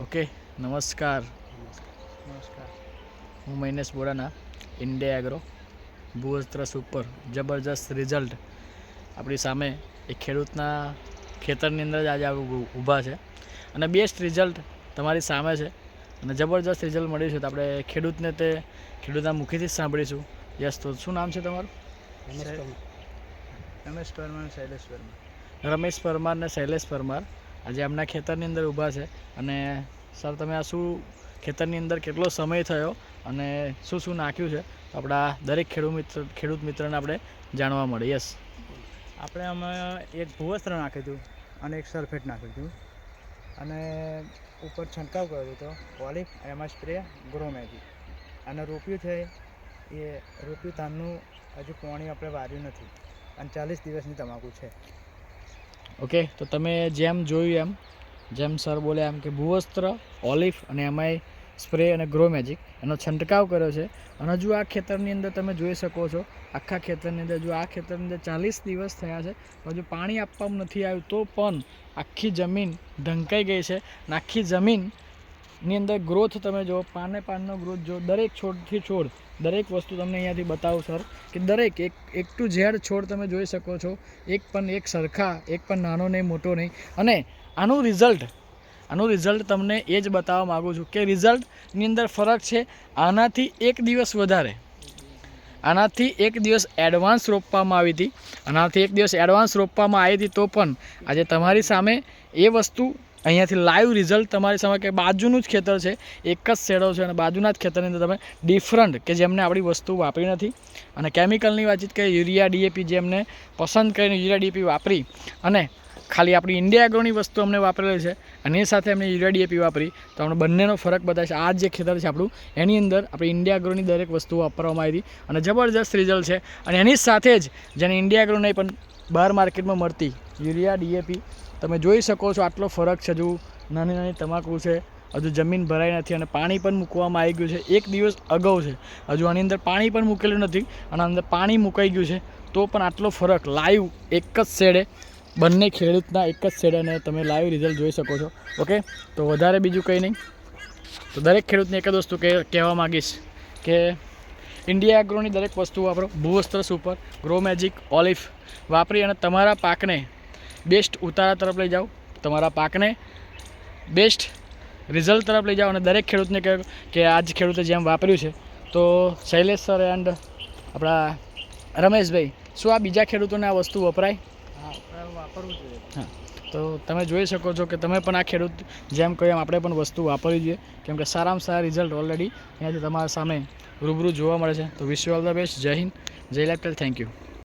Okay નમસ્કાર. નમસ્કાર. હું Mainesh Borana India Agro Bhuvastra super જબરજસ્ત રિઝલ્ટ આપણી સામે એ ખેડૂતના ખેતરની અંદર જ આજે ઊભા છે. અને બેસ્ટ રિઝલ્ટ તમારી સામે છે. અને જબરજસ્ત રિઝલ્ટ મળ્યું છે તો આપણે ખેડૂતને તે ખેડૂતના મુખેથી જ સાંભળીશું. યસ તો શું નામ છે તમારું? રમેશ પરમાર. શૈલેષ પરમાર. રમેશ પરમાર ને શૈલેષ પરમાર. આજે એમના ખેતરની અંદર ઊભા છે. અને સર, તમે આ શું ખેતરની અંદર કેટલો સમય થયો અને શું શું નાખ્યું છે? તો આપણા દરેક ખેડૂત મિત્ર, ખેડૂત મિત્રને આપણે જાણવા મળે. યસ આપણે અમે એક ભૂવસ્ત્ર નાખ્યું હતું અને એક સલ્ફેટ નાખ્યું હતું. અને ઉપર છંટકાવ કર્યો હતો ઓલિફ એમાં સ્પ્રે, ગ્રો મેજિક અને રોપ્યું છે એ રોપ્યું ધાનનું હજુ પાણી આપણે વાર્યું નથી. અને ચાલીસ દિવસની તમાકુ છે. ઓકે? તો તમે જેમ જોયું એમ, જેમ સર બોલ્યા એમ કે ભૂવસ્ત્ર, ઓલિફ અને એમાંય સ્પ્રે અને ગ્રો મેજિક, એનો છંટકાવ કર્યો છે. અને હજુ આ ખેતરની અંદર તમે જોઈ શકો છો, આખા ખેતરની અંદર જો આ ખેતરની અંદર ચાલીસ દિવસ થયા છે હજુ પાણી આપવામાં નથી આવ્યું તો પણ આખી જમીન ઢંકાઈ ગઈ છે અને આખી જમીનની અંદર ગ્રોથ તમે જો પાને પાનનો ગ્રોથ જો દરેક છોડથી છોડ, દરેક વસ્તુ તમને અહીંયાથી બતાવું સર કે દરેક એક એક ટુ ઝેડ છોડ તમે જોઈ શકો છો. એક પણ એક સરખા, એક પણ નાનો નહીં, મોટો નહીં. અને આનું રિઝલ્ટ આનું રિઝલ્ટ તમને એ જ બતાવવા માગું છું કે રિઝલ્ટની અંદર ફરક છે, આનાથી એક દિવસ વધારે. આનાથી એક દિવસ એડવાન્સ રોપવામાં આવી હતી. આનાથી એક દિવસ એડવાન્સ રોપવામાં આવી હતી તો પણ આજે તમારી સામે એ વસ્તુ અહીંયાથી લાઈવ રિઝલ્ટ તમારી સામે કે બાજુનું જ ખેતર છે, એક જ શેડો છે અને બાજુના જ ખેતરની અંદર તમે ડિફરન્ટ કે જેમને આપણી વસ્તુ વાપરી નથી. અને કેમિકલની વાતચીત કરીએ યુરિયા ડીએપી જેમને પસંદ કરીને યુરિયા ડીએપી વાપરી અને ખાલી આપણી ઇન્ડિયા એગ્રોની વસ્તુ અમને વાપરેલી છે અને એ સાથે અમને યુરિયા ડીએપી વાપરી, તો અમને બંનેનો ફરક બતાવે છે આ જે ખેતર છે આપણું, એની અંદર આપણી ઇન્ડિયા એગ્રોની દરેક વસ્તુ વાપરવામાં આવી હતી અને જબરજસ્ત રિઝલ્ટ છે. અને એની સાથે જ જેને ઇન્ડિયા એગ્રો નહીં પણ બહાર માર્કેટમાં મળતી યુરિયા ડીએપી તમે જોઈ શકો છો આટલો ફરક છે હજુ. નાની નાની તમાકુ છે, હજુ જમીન ભરાઈ નથી અને પાણી પણ મૂકવામાં આવી ગયું છે. એક દિવસ અગાઉ છે. હજુ આની અંદર પાણી પણ મૂકેલું નથી અને અંદર પાણી મુકાઈ ગયું છે. તો પણ આટલો ફરક લાઈવ એક જ શેડે બંને ખેડૂતના એક જ શેડે અને તમે લાઈવ રિઝલ્ટ જોઈ શકો છો. ઓકે તો વધારે બીજું કંઈ નહીં. તો દરેક ખેડૂતને એક જ વસ્તુ કહે- કહેવા માગીશ કે ઇન્ડિયા એગ્રોની દરેક વસ્તુ વાપરો. ભૂવસ્ત્ર સુપર ગ્રો મેજિક ઓલિફ વાપરી અને તમારા પાકને બેસ્ટ ઉતારા તરફ લઈ જાઓ તમારા પાકને. બેસ્ટ રિઝલ્ટ તરફ લઈ જાઓ અને દરેક ખેડૂતને કહે કે આજ ખેડૂતે જેમ વાપર્યું છે. તો શૈલેષ સર એન્ડ આપણા રમેશભાઈ શું આ બીજા ખેડૂતોને આ વસ્તુ વપરાય? હા વાપરવું જોઈએ હા તો તમે જોઈ શકો છો કે તમે પણ આ ખેડૂત જેમ કહ્યું એમ આપણે પણ વસ્તુ વાપરવી જોઈએ. કેમ કે સારામાં સારા રિઝલ્ટ ઓલરેડી અહીંયાથી તમારા સામે રૂબરૂ જોવા મળે છે. તો wish you all the best જય હિન્દ જય લાઈફ થેન્ક યુ